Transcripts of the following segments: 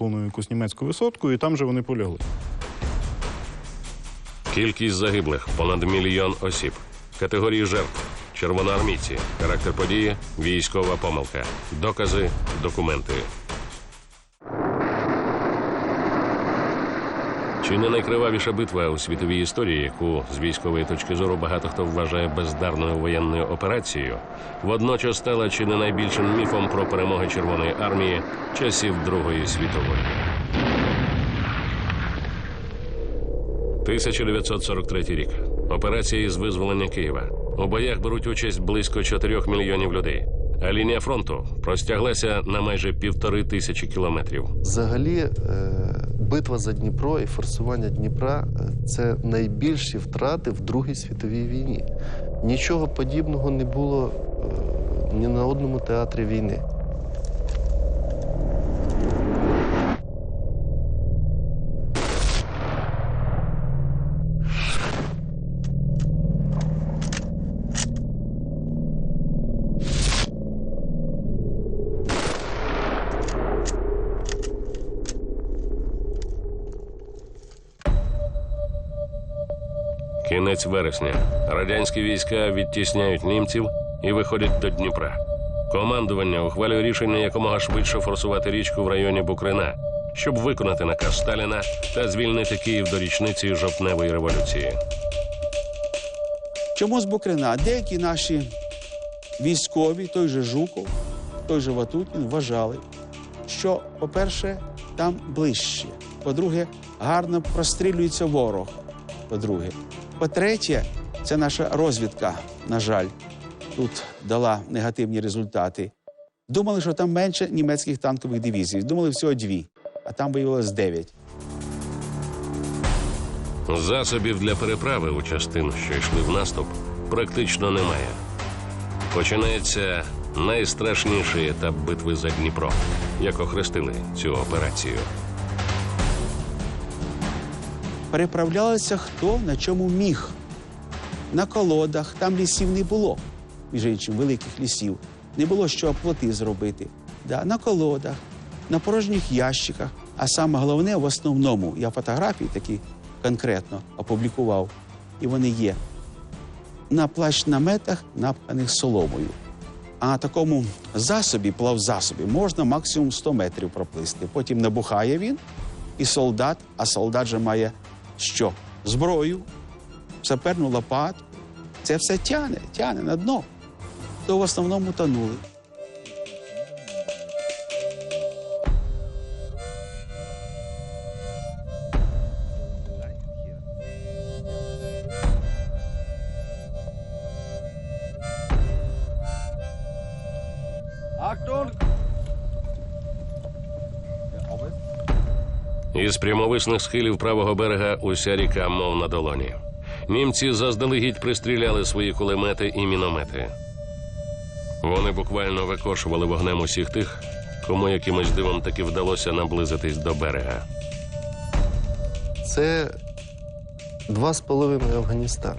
повну якусь німецьку висотку, і там же вони полягли. Кількість загиблих понад мільйон осіб. Категорії жертв червоноармійці. Характер події військова помилка. Докази, документи. Чи не найкривавіша битва у світовій історії, яку з військової точки зору багато хто вважає бездарною воєнною операцією, водночас стала чи не найбільшим міфом про перемоги Червоної армії часів Другої світової. 1943 рік. Операція із визволення Києва. У боях беруть участь близько 4 мільйонів людей. А лінія фронту простяглася на майже півтори тисячі кілометрів. Взагалі, е, битва за Дніпро і форсування Дніпра е, це найбільші втрати в Другій світовій війні. Нічого подібного не було е, ні на одному театрі війни. Кінець вересня. Радянські війська відтісняють німців і виходять до Дніпра. Командування ухвалює рішення якомога швидше форсувати річку в районі Букрина, щоб виконати наказ Сталіна та звільнити Київ до річниці жовтневої революції. Чому з Букрина? Деякі наші військові, той же Жуков, той же Ватутін, вважали, що, по-перше, там ближче. По-друге, гарно прострілюється ворог. По-друге, по-третє, це наша розвідка, на жаль, тут дала негативні результати. Думали, що там менше німецьких танкових дивізій. Думали всього дві, а там виявилось дев'ять. Засобів для переправи у частин, що йшли в наступ, практично немає. Починається найстрашніший етап битви за Дніпро, як охрестили цю операцію. Переправлялися хто на чому міг. На колодах, там лісів не було, між іншим, великих лісів. Не було що плоти зробити. Да, на колодах, на порожніх ящиках. А саме головне, в основному, я фотографії такі конкретно опублікував, і вони є. На плащ-наметах, напханих соломою. А на такому засобі, плавзасобі, можна максимум 100 метрів проплисти. Потім набухає він, і солдат, а солдат же має що? Зброю, саперну лопату. Це все тяне, тяне на дно. То в основному тонули. Із прямовисних схилів правого берега уся ріка, мов на долоні. Німці заздалегідь пристріляли свої кулемети і міномети. Вони буквально викошували вогнем усіх тих, кому якимось дивом таки вдалося наблизитись до берега. Це два з половиною Афганістан.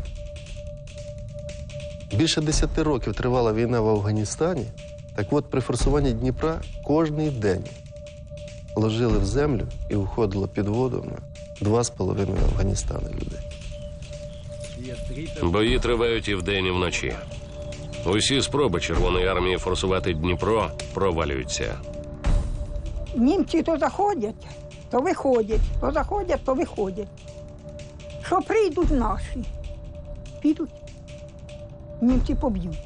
Більше десяти років тривала війна в Афганістані. Так от, при форсуванні Дніпра кожний день ложили в землю і уходило під воду на два з половиною Афганістани людей. Бої тривають і вдень, і вночі. Усі спроби Червоної армії форсувати Дніпро провалюються. Німці то заходять, то виходять, то заходять, то виходять. Що прийдуть наші, підуть, німці поб'ють.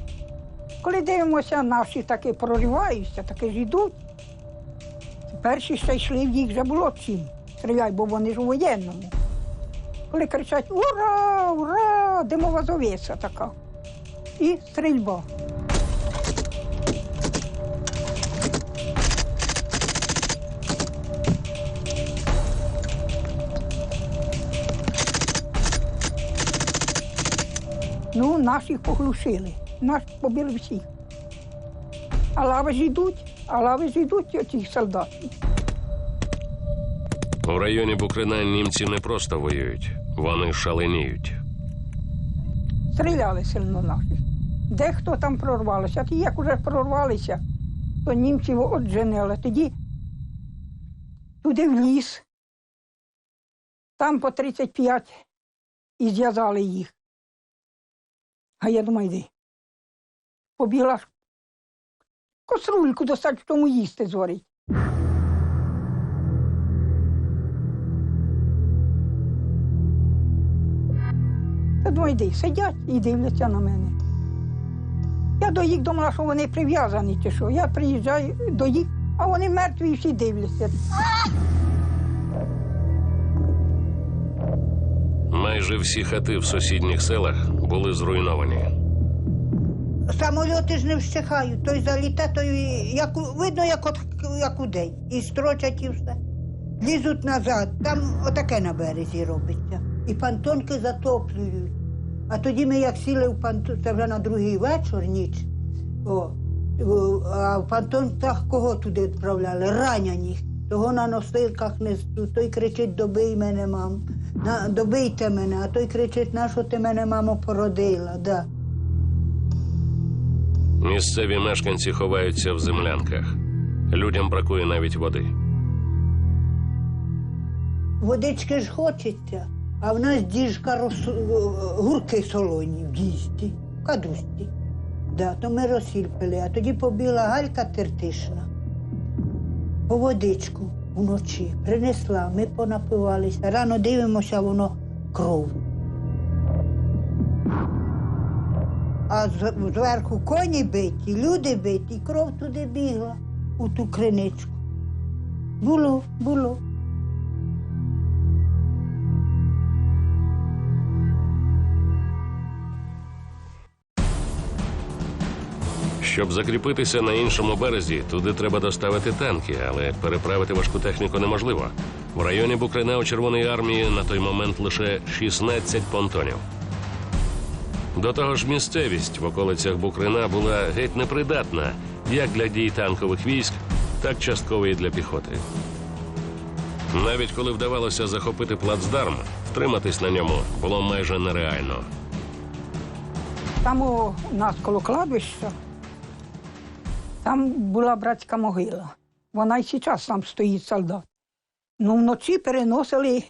Коли дивимося, наші таки прориваються, таки ж йдуть. Перші ще йшли, в їх чим. Стріляй, бо вони ж у воєнному. Коли кричать Ура! Ура! Димова завіса така. І стрільба. Ну, наших поглушили, нас побили всіх. А лави ж йдуть, а лави ж йдуть оці солдати. У районі Букрина німці не просто воюють, вони шаленіють. Стріляли сильно наші. Дехто там прорвалося, а ті, як уже прорвалися, то німців отженили. Тоді туди в ліс. Там по 35 і зв'язали їх. А я думаю, йди. Побігла ж косрульку достать, тому їсти зварить. Та думаю, йди, сидять і дивляться на мене. Я до їх думала, що вони прив'язані чи що. Я приїжджаю до їх, а вони мертві і всі дивляться. Майже всі хати в сусідніх селах були зруйновані. Самольоти ж не вщихають, той заліте, той як видно, як, от, як у день. І строчать і все. Лізуть назад, там отаке на березі робиться. І пантонки затоплюють. А тоді ми як сіли в пантон, це вже на другий вечір, ніч. О, а в пантонках кого туди відправляли? Ранених. Того на носилках несуть. Той кричить, добий мене, мам. Добийте мене, а той кричить, на що ти мене, мамо, породила. Да. Місцеві мешканці ховаються в землянках. Людям бракує навіть води. Водички ж хочеться, а в нас діжка роз... гурки солоні в діжці, в кадусті. Да, то ми розсільпили, а тоді побіла галька тертишна. По водичку вночі принесла, ми понапивалися. Рано дивимося, воно кров. А зверху коні биті, люди биті, і кров туди бігла, у ту криничку. Було, було. Щоб закріпитися на іншому березі, туди треба доставити танки, але переправити важку техніку неможливо. В районі Букрина у Червоної армії на той момент лише 16 понтонів. До того ж, місцевість в околицях Букрина була геть непридатна як для дій танкових військ, так частково і для піхоти. Навіть коли вдавалося захопити плацдарм, втриматись на ньому було майже нереально. Там у нас коло кладбища, там була братська могила. Вона і зараз там стоїть солдат. Ну, вночі переносили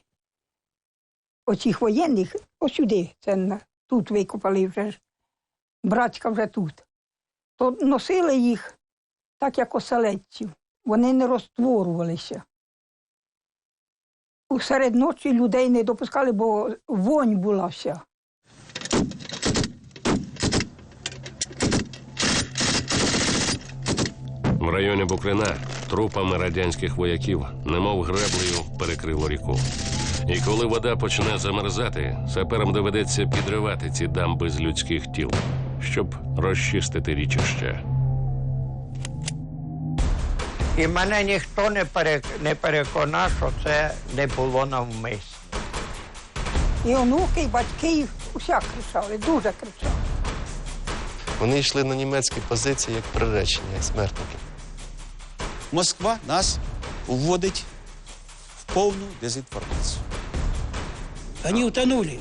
оцих воєнних ось сюди. Це тут викопали вже ж. Братська вже тут. То носили їх так, як оселедців. Вони не розтворювалися. У серед ночі людей не допускали, бо вонь була вся. В районі Букрина трупами радянських вояків, немов греблею, перекрило ріку. І коли вода почне замерзати, саперам доведеться підривати ці дамби з людських тіл, щоб розчистити річище. І мене ніхто не, пере, не переконав, що це не було навмисно. І онуки, і батьки, і уся кричали, дуже кричали. Вони йшли на німецькі позиції як приречені, як смертники. Москва нас вводить в повну дезінформацію. Они утонули.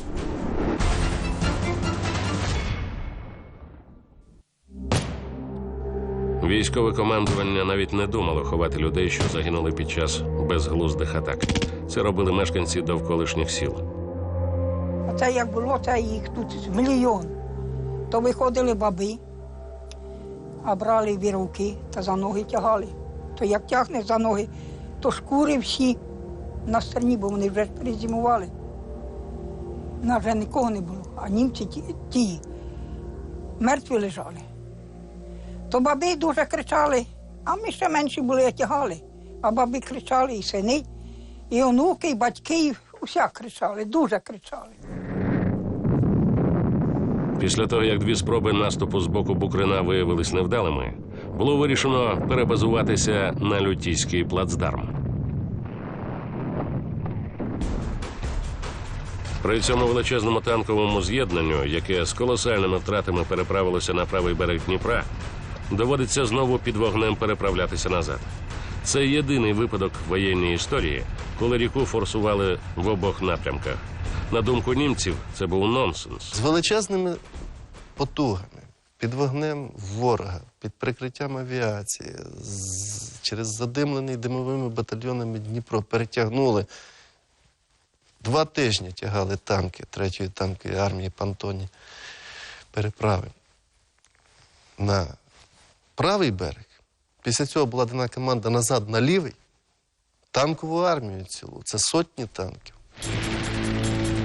Військове командування навіть не думало ховати людей, що загинули під час безглуздих атак. Це робили мешканці довколишніх сіл. Оце як було, це їх тут мільйон. То виходили баби, а брали віровки та за ноги тягали. То як тягне за ноги, то шкури всі на стерні, бо вони вже ж перезимували. Нас вже нікого не було, а німці ті, ті мертві лежали. То баби дуже кричали, а ми ще менші були, а тягали. А баби кричали, і сини, і онуки, і батьки, і уся кричали, дуже кричали. Після того, як дві спроби наступу з боку Букрина виявились невдалими, було вирішено перебазуватися на лютійський плацдарм. При цьому величезному танковому з'єднанню, яке з колосальними втратами переправилося на правий берег Дніпра, доводиться знову під вогнем переправлятися назад. Це єдиний випадок в воєнній історії, коли ріку форсували в обох напрямках. На думку німців, це був нонсенс. З величезними потугами під вогнем ворога, під прикриттям авіації, з- через задимлений димовими батальйонами Дніпро перетягнули. Два тижні тягали танки 3-ї танкової армії Пантоні переправи на правий берег. Після цього була дана команда назад на лівий. Танкову армію цілу. Це сотні танків.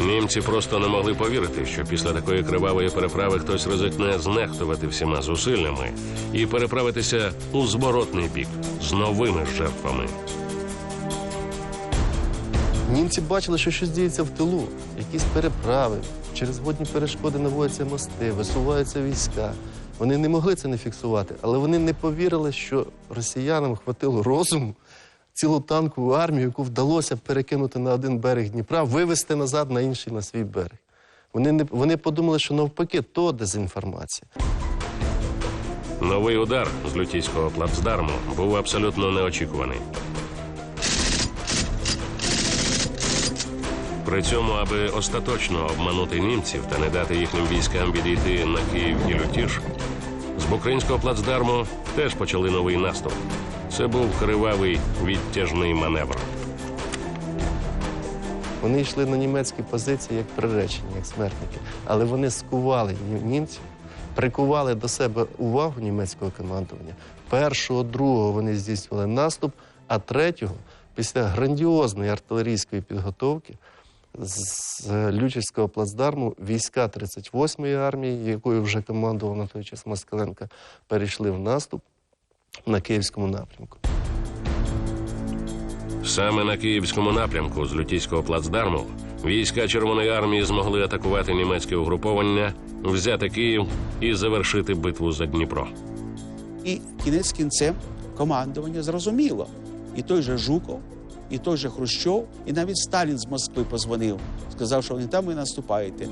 Німці просто не могли повірити, що після такої кривавої переправи хтось ризикне знехтувати всіма зусиллями і переправитися у зворотний бік з новими жертвами. Німці бачили, що щось діється в тилу, якісь переправи, через водні перешкоди наводяться мости, висуваються війська. Вони не могли це не фіксувати, але вони не повірили, що росіянам хватило розуму цілу танкову армію, яку вдалося перекинути на один берег Дніпра, вивести назад на інший на свій берег. Вони, не, вони подумали, що навпаки, то дезінформація. Новий удар з лютійського плацдарму був абсолютно неочікуваний. При цьому, аби остаточно обманути німців та не дати їхнім військам відійти на Київ і Лютіж, з Букринського плацдарму теж почали новий наступ. Це був кривавий відтяжний маневр. Вони йшли на німецькі позиції як приречені, як смертники. Але вони скували німців, прикували до себе увагу німецького командування. Першого, другого вони здійснювали наступ, а третього, після грандіозної артилерійської підготовки з Лючівського плацдарму війська 38-ї армії, якою вже командував на той час Москаленко, перейшли в наступ на Київському напрямку. Саме на київському напрямку з Лютійського плацдарму війська Червоної армії змогли атакувати німецьке угруповання, взяти Київ і завершити битву за Дніпро. І кінець кінцем командування зрозуміло. І той же Жуков, і той же Хрущов, і навіть Сталін з Москви позвонив, сказав, що вони там ви наступаєте.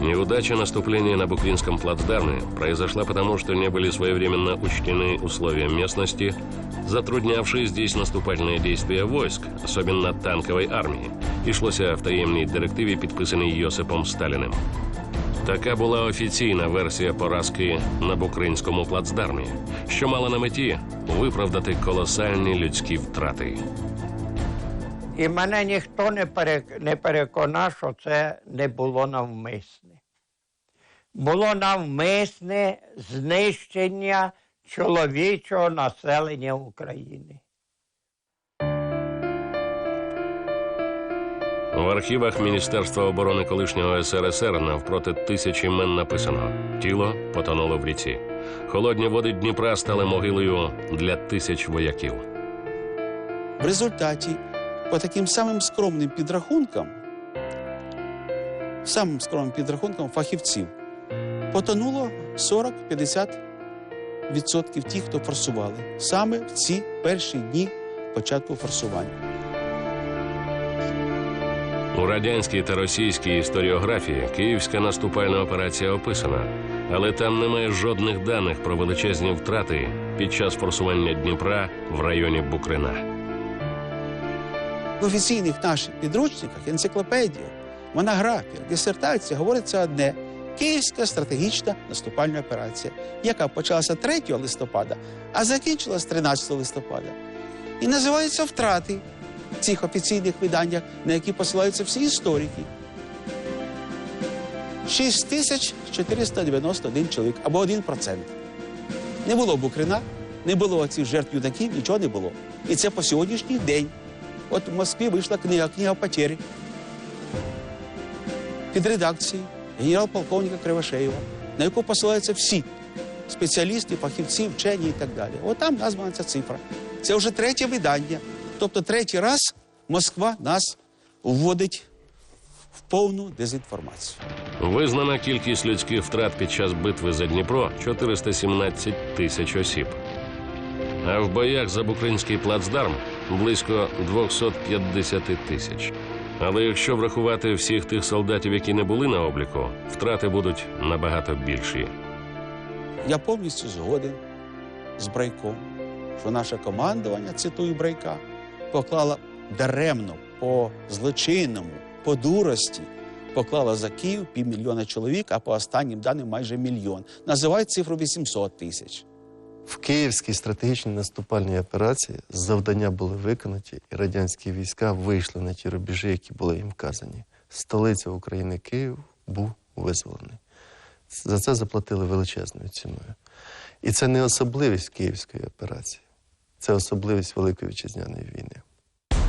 Неудача наступления на Букринском плацдарме произошла потому, что не были своевременно учтены условия местности, затруднявшие здесь наступательные действия войск, особенно танковой армії, йшлося в таємній директиві, підписаній Йосипом Сталіним. Така була офіційна версія поразки на Букринському плацдармі, що мала на меті виправдати колосальні людські втрати. І мене ніхто не, переконав, що це не було навмисне. Було навмисне знищення чоловічого населення України. В архівах Міністерства оборони колишнього СРСР навпроти тисяч імен написано: тіло потонуло в ріці. Холодні води Дніпра стали могилою для тисяч вояків. В результаті, по таким самим скромним підрахункам, самим скромним підрахункам фахівців, потонуло 40-50% відсотків тих, хто форсували саме в ці перші дні початку форсування. У радянській та російській історіографії київська наступальна операція описана, але там немає жодних даних про величезні втрати під час форсування Дніпра в районі Букрина. В офіційних наших підручниках, енциклопедіях, монографіях, дисертаціях говориться одне: Київська стратегічна наступальна операція, яка почалася 3 листопада, а закінчилась 13 листопада. І називаються втрати цих офіційних виданнях, на які посилаються всі історики. 6491 чоловік або 1%. Не було Букрина, не було цих жертв юнаків, нічого не було. І це по сьогоднішній день. От в Москві вийшла книга Книга потері під редакцією генерал-полковника Кривошеєва, на яку посилаються всі спеціалісти, фахівці, вчені і так далі. От там названа ця цифра. Це вже третє видання. Тобто третій раз Москва нас вводить в повну дезінформацію. Визнана кількість людських втрат під час битви за Дніпро 417 тисяч осіб. А в боях за Букринський плацдарм близько 250 тисяч. Але якщо врахувати всіх тих солдатів, які не були на обліку, втрати будуть набагато більші. Я повністю згоден з Брайком, що наше командування, цитую Брайка, поклало даремно по злочинному, по дурості поклала за Київ півмільйона чоловік, а по останнім даним майже мільйон. Називають цифру 800 тисяч. В Київській стратегічній наступальній операції завдання були виконані, і радянські війська вийшли на ті рубежі, які були їм вказані. Столиця України Київ був визволений. За це заплатили величезною ціною. І це не особливість Київської операції, це особливість Великої вітчизняної війни.